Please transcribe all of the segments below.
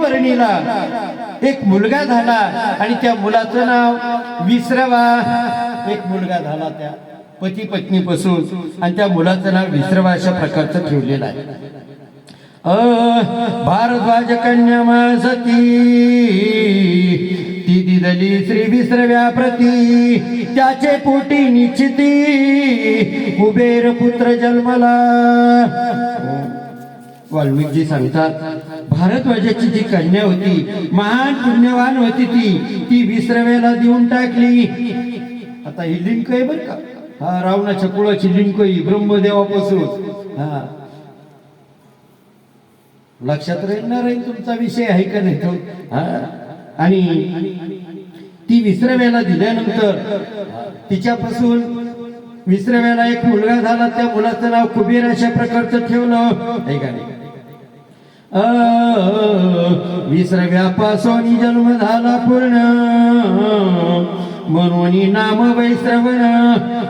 वर्णीला. एक मुलगा झाला आणि त्या मुलाचं नाव विसरवा. एक मुलगा झाला त्या पती पत्नी पासून आणि त्या मुलाचं नाव विसरवा अशा प्रकारचं ठेवलेलं आहे. अ भारद्वाज कन्या सती ती दिदली श्री विसरव्या प्रती त्याचे पोटी निश्चिती कुबेर पुत्र जन्मला. वाल्मिकजी सांगतात भारद्वाजाची जी कन्या होती महान पुण्यवान होती ती ती विसरव्याला देऊन टाकली. आता ही लिंक आहे बर का? हा रावणाच्या कुळाची लिंक ही ब्रह्मदेवापासून. हा. लक्षात राहणार आहे तुमचा विषय आहे का नाही तो? हा. आणि ती विसरव्याला दिल्यानंतर तिच्यापासून विसरव्याला एक मुलगा झाला त्या मुलाचं नाव कुबेर अशा प्रकारचं ठेवलं. आहे का नाही? विसरव्यापासून जन्म झाला पूर्ण. म्हणून नाम वैश्रवण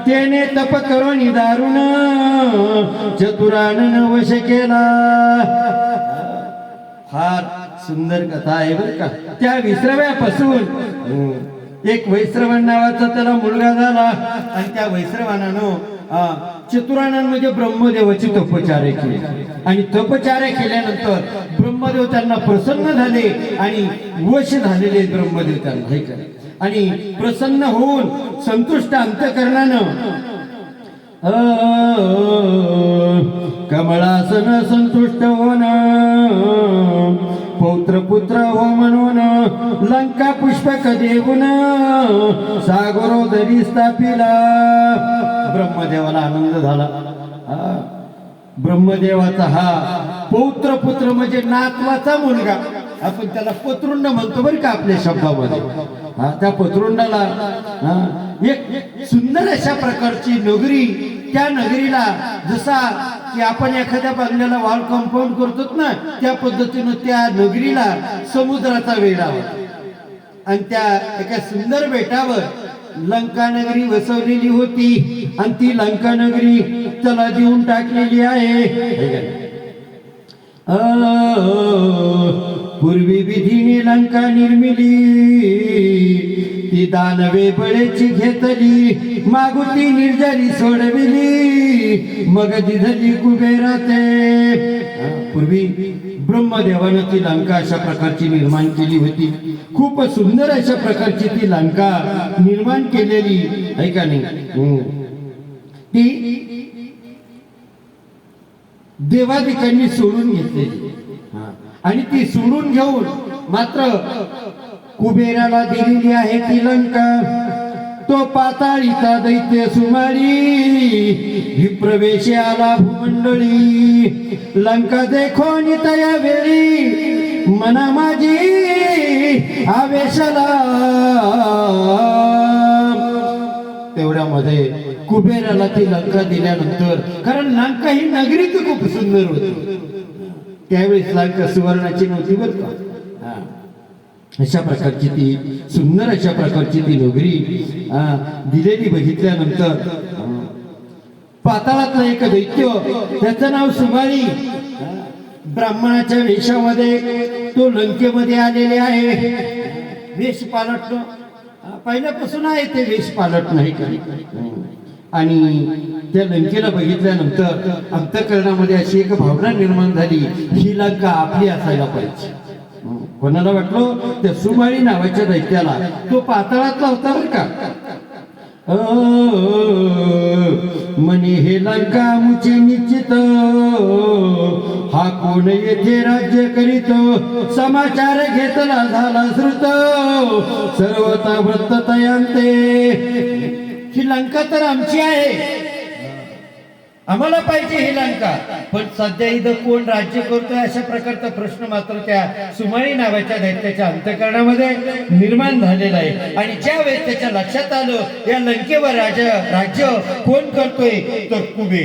त्याने तप करून दारुण चतुरान वश केला. फार सुंदर कथा आहे बर का. त्या विसरव्यापासून एक वैश्रवण नावाचा त्याला मुलगा झाला. आणि त्या वैश्रवानानं चतुराणांमध्ये म्हणजे ब्रह्मदेवाची तपचारे केली. आणि तपचारे केल्यानंतर ब्रह्मदेव त्यांना प्रसन्न झाले आणि वश झालेले ब्रह्मदेव त्यांना आणि प्रसन्न होऊन संतुष्ट अंतकरणानं कमळासन संतुष्ट होणार पौत्र पुत्र हो म्हणून लंका पुष्पक देऊन सागरोदरी स्थापिला. ब्रह्मदेवाला आनंद झाला. ब्रह्मदेवाचा हा पौत्र पुत्र म्हणजे नातवाचा मुलगा. आपण त्याला पत्रुंड म्हणतो बरं का आपल्या शब्दामध्ये. हा त्या पत्रुंडाला एक सुंदर अशा प्रकारची नगरी त्या नगरीला जसा की आपण एखाद्या बंगल्याला वॉल कंपाऊंड करतो ना त्या पद्धतीनं त्या नगरीला समुद्राचा वेढा होता. आणि त्या एका सुंदर बेटावर लंका नगरी वसवलेली होती. आणि ती लंका नगरी त्याला देऊन टाकलेली आहे. पूर्वी विधीने लंका निर्मिली. ती दानवे बळेची घेतली. मागुती निर्जरी सोडविली. मग दिधली कुबेराते. पूर्वी ब्रह्मदेवानं ती लंका अशा प्रकारची निर्माण केली होती. खूप सुंदर अशा प्रकारची ती लंका निर्माण केलेली. आहे का नाही? ती देवादिकांनी सोडून घेतलेली. आणि ती सोडून घेऊन मात्र कुबेराला दिलेली आहे ती लंका. तो पाताळीचा दैत्य सुमारी. विप्रवेश आला भूमंडळी. लंका देखो तया वेळी. मना माझी आवेशला. तेवढ्यामध्ये कुबेराला ती लंका दिल्यानंतर कारण लंका ही नगरी खूप सुंदर होती. त्यावेळेस लंका सुवर्णाची नव्हती बरं का? अशा प्रकारची ती सुंदर अशा प्रकारची ती नोकरी हा, दिलेली बघितल्यानंतर हा, पाताळातलं एक दैत्य त्याचं नाव सुमारी ब्राह्मणाच्या वेशामध्ये तो लंकेमध्ये आलेले आहे. वेश पालटणं पहिल्यापासून आहे ते वेश पालट नाही काही आणि त्या लंकेला बघितल्यानंतर अंतकरणामध्ये अशी एक भावना निर्माण झाली ही लंका आपली असायला पाहिजे. कोणाला वाटलो? त्या सुमाळी नावाच्या दैत्याला. तो पाताळातला होता बरं का. मनी म्हणे हे लंका मुचे निश्चित. हा कोण येथे राज्य करीत? समाचार घेतला झाला श्रुत. सर्वता वृत्त तयांते ही लंका तर आमची आहे. आम्हाला पाहिजे ही लंका. पण सध्या इथं कोण राज्य करतोय अशा प्रकारचा प्रश्न मात्र त्या सुमाळी नावाच्या दैत्याच्या अंतकरणामध्ये निर्माण झालेला आहे. आणि ज्या वेळेस त्याच्या लक्षात आलं या लंकेवर राजा राज्य कोण करतोय तर कुबे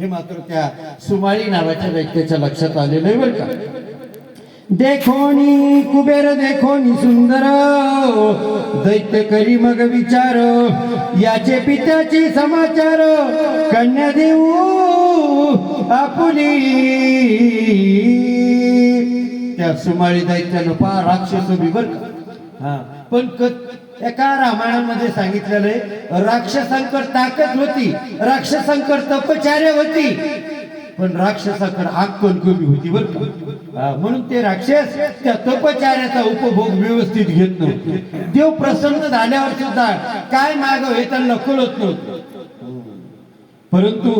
हे मात्र त्या सुमाळी नावाच्या दैत्याच्या लक्षात आलेलं आहे बरं का. देखोनी कुबेर देखोनी सुंदर। दैत्य करी मग विचार याचे पित्याचे समाचार कन्या देऊ आपुली। त्या सुमाळी दैत्यानं पा राक्षस उभी बर का? हा पण क- एका रामायणामध्ये सांगितलेलं आहे राक्षसांकर ताकद होती राक्षसांकर तपचार्य होती पण राक्षसाकडे आग पण कमी होती बर म्हणून ते राक्षस त्या तपचार्याचा उपभोग व्यवस्थित घेत नव्हते. देव प्रसन्न झाल्यावर सुद्धा काय माग हे त्यांना कळत नव्हतं. परंतु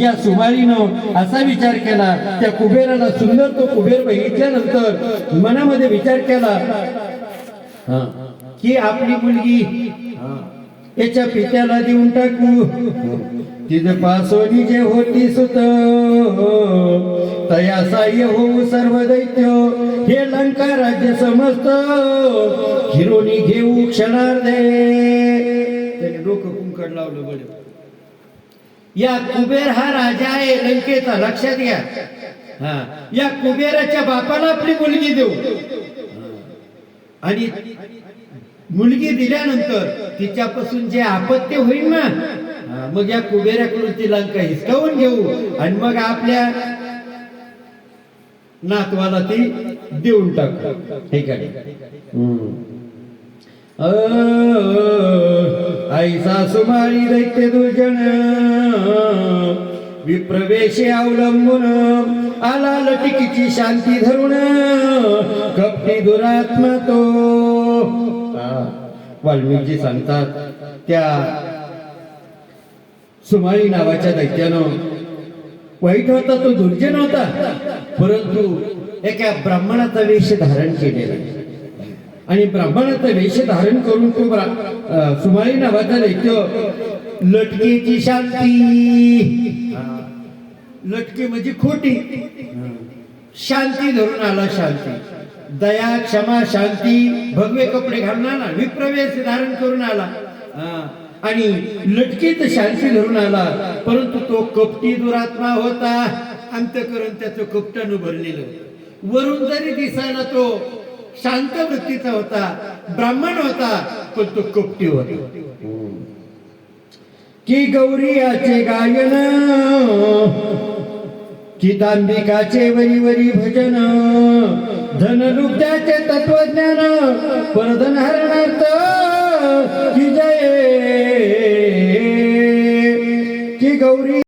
या सुमारीनं असा विचार केला त्या कुबेराला सुंदर तो कुबेर बघितल्यानंतर मनामध्ये विचार केला की आपली मुलगी याच्या पित्याला देऊन टाकू. तिथे पासोनी जे होती सुत तया साह्य होऊ सर्व दैत्य हे लंका राज्य समजत हिरोनी घेऊ क्षणार्धे. त्याने डोकं कुंकड लावलं बरं. या कुबेर हा राजा आहे लंकेचा लक्षात घ्या. हा या कुबेराच्या बापाला आपली मुलगी देऊ. आणि मुलगी दिल्यानंतर तिच्यापासून जे आपत्य होईल ना मग या कुबेऱ्याकडून ती लंका हिसकावून घेऊ आणि मग आपल्या नातवाला ती देऊन टाकू. ठीक आहे? अ, आई सासुमाळी दैत्य दुर्जन विप्रवेशे अवलंबून आला लटिकीची शांती धरून कपटी दुरात्मा तो हा, वाल्मिकी सांगतात त्या सुमाळी नावाच्या दैत्यानं. वाईट होता तो दुर्जन होता. परंतु एका ब्राह्मणाचा वेश धारण केलेला. आणि ब्राह्मणाचा वेश धारण करून तो सुमाळी नावाचा दैत्य लटकेची शांती. लटके म्हणजे खोटी. शांती धरून आला शांती. दया क्षमा शांती भगवे कपडे घालून आला. विप्रवेश धारण करून आला. आणि लटकीत शांती धरून आला. परंतु तो कपटी दुरात्मा होता. अंतकरण त्याचं कपटानं भरलेलं वरून जरी दिसायला तो शांत वृत्तीचा होता ब्राह्मण होता पण तो कपटी होता. की गौरियाचे गायन की दांबिकाचे वरी वरी भजन धनलुब्ध्याचे तत्वज्ञान परधन हरणार्थ की जय की गौरी